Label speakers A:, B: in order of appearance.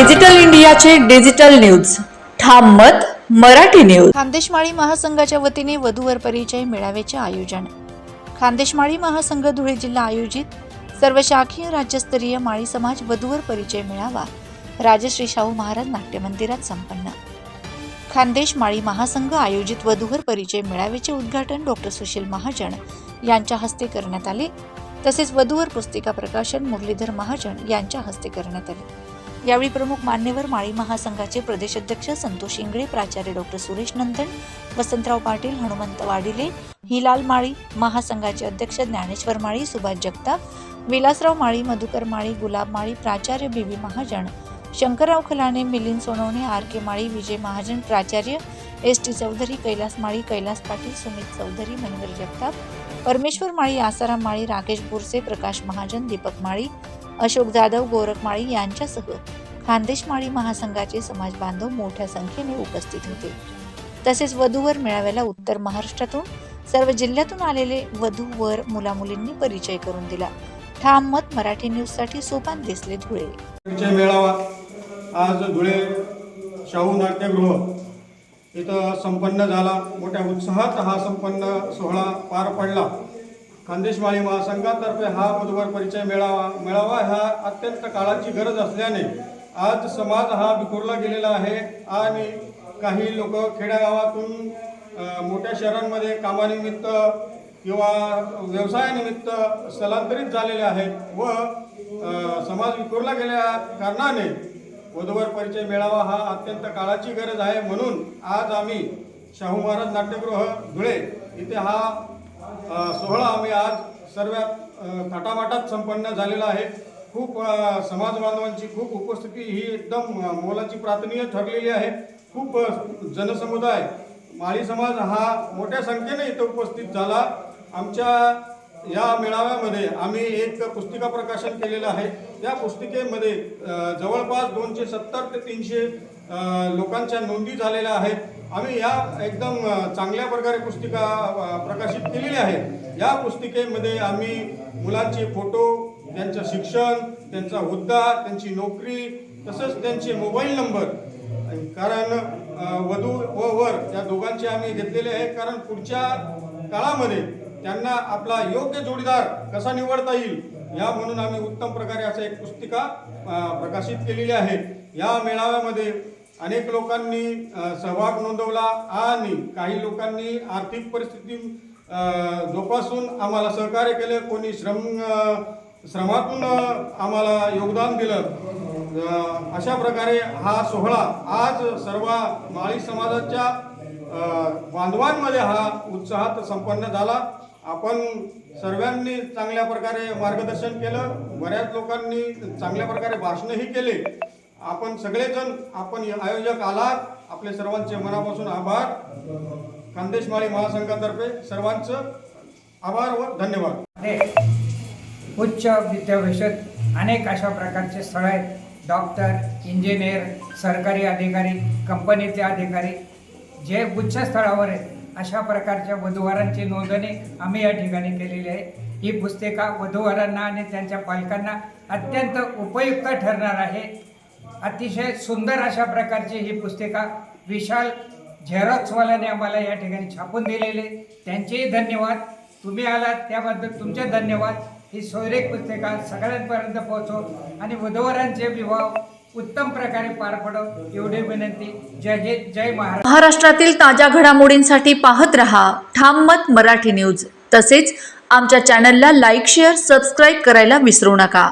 A: Digital इंडियाचे digital news. ठाम मत मराठी न्यूज.
B: खानदेशमाळी महासंघाच्या वतीने वधूवर परिचय मेळाव्याचे आयोजन. खानदेशमाळी महासंघ धुळे जिल्हा आयोजित सर्व शाखीय राज्यस्तरीय माळी समाज वधूवर परिचय मेळावा राजश्री शाहू महाराज नाट्य मंदिरात संपन्न. खानदेश माळी महासंघ आयोजित वधूवर परिचय मेळाव्याचे उद्घाटन डॉक्टर सुशील महाजन यांच्या हस्ते करण्यात आले. तसेच वधूवर पुस्तिका प्रकाशन मुरलीधर महाजन यांच्या हस्ते करण्यात आले. यावेळी प्रमुख मान्यवर माळी महासंघाचे प्रदेश अध्यक्ष संतोष इंगळे प्राचार्य डॉक्टर सुरेश नंदन वसंतराव पाटील हनुमंत वाडिले हिलाल माळी महासंघाचे अध्यक्ष ज्ञानेश्वर माळी सुभाष जगताप विलासराव माळी मधुकर माळी गुलाब माळी प्राचार्य B B Mahajan Shankarrao Khalane Milind Sonawane R K Mali Vijay Mahajan प्राचार्य एस टी चौधरी कैलास माळी कैलास पाटील सुमित चौधरी मनिवर जगताप परमेश्वर माळी आसाराम माळी राकेश बोरसे प्रकाश महाजन दीपक माळी अशोक जाधव गोरखमाळी यांच्यासह खानदेशमाळी महासंघाचे समाज बांधव मोठ्या संख्येने उपस्थित होते. तसेच वधूवर मेळाव्याला उत्तर महाराष्ट्रातून सर्व जिल्ह्यातून आलेले वधू वर मुलामुलींनी परिचय करून दिला. ठाम मत मराठी न्यूजसाठी सोपान दिसले धुळे.
C: परिचय मेळावा आज धुळे शाहू नाट्यगृह इथं संपन्न झाला. मोठ्या उत्साहात हा संपन्न सोहळा पार पडला. खानदेशमाळी महासंघातर्फे हा बुधवार परिचय मेळावा मेळावा हा अत्यंत काळाची गरज असल्याने आज समाज हा विखुरला गेलेला आहे. आणि काही लोक खेड्यागावातून मोठ्या शहरांमध्ये कामानिमित्त किंवा व्यवसायानिमित्त स्थलांतरित झालेले आहेत व समाज विखुरला गेल्या कारणाने वधूवर परिचय मेळावा हा अत्यंत काळाची गरज आहे. म्हणून आज आम्ही शाहू महाराज नाट्यगृह धुळे इथे हा सोहळा आम्ही आज सर्व थाटामाटात संपन्न झालेला आहे. खूप समाज बांधवांची खूप उपस्थिती ही एकदम मोलाची प्रार्थनीय ठरलेली आहे. खूप जनसमुदाय माळी समाज हा मोठ्या संख्येने इथं उपस्थित झाला. आमच्या या मेळाव्यामध्ये आम्ही एक पुस्तिका प्रकाशन केलेलं आहे. त्या पुस्तिकेमध्ये जवळपास दोनशे सत्तर ते तीनशे लोकांच्या नोंदी झालेल्या आहेत. आम्ही या एकदम चांगल्या प्रकारे पुस्तिका प्रकाशित केलेली आहे या पुस्तिकेमध्ये आम्ही मुलांचे फोटो त्यांचं शिक्षण त्यांचा हुद्दा त्यांची नोकरी तसंच त्यांचे मोबाईल नंबर कारण वधू व वर या दोघांचे आम्ही घेतलेले आहे. कारण पुढच्या काळामध्ये त्यांना आपला योग्य जोडीदार कसा निवडता येईल या म्हणून आम्ही उत्तम प्रकारे असं एक पुस्तिका प्रकाशित केलेली आहे. या मेळाव्यामध्ये अनेक लोकांनी सहभाग नोंदवला आणि काही लोकांनी आर्थिक परिस्थिती जोपासून आम्हाला सहकार्य केले. कोणी श्रम श्रमातून आम्हाला योगदान दिलं. अशा प्रकारे हा सोहळा आज सर्व माळी समाजाच्या बांधवांमध्ये हा उत्साहात संपन्न झाला. आपण सर्वांनी चांगल्या प्रकारे मार्गदर्शन केलं. बऱ्याच लोकांनी चांगल्या प्रकारे भाषणही केले. आपण सगळेजण आपण आयोजक आलात. आपले सर्वांचे मनापासून आभार. खानदेशमाळी महासंघातर्फे सर्वांचं आभार व धन्यवाद.
D: उच्च विद्याभ्यासात अनेक अशा प्रकारचे स्थळ आहेत. डॉक्टर इंजिनियर सरकारी अधिकारी कंपनीचे अधिकारी जे उच्च स्थळावर आहेत अशा प्रकारच्या वधूवरांची नोंदणी आम्ही या ठिकाणी केलेली आहे. ही पुस्तिका वधूवरांना आणि त्यांच्या पालकांना अत्यंत उपयुक्त ठरणार आहे. अतिशय सुंदर अशा प्रकारची ही पुस्तिका विशाल झेरॉक्सवाल्याने आम्हाला या ठिकाणी छापून दिलेले त्यांचेही धन्यवाद. तुम्ही आलात त्याबद्दल तुमचे धन्यवाद. ही सोयरेक पुस्तिका सगळ्यांपर्यंत पोहोचव आणि वधूवरांचे विवाह उत्तम प्रकारे पार पडव एवढी विनंती. जय हिंद जय महाराष्ट्र.
A: महाराष्ट्रातील ताज्या घडामोडींसाठी पाहत रहा ठाम मत मराठी न्यूज. तसेच आमच्या चॅनलला लाईक शेअर सबस्क्राईब करायला विसरू नका.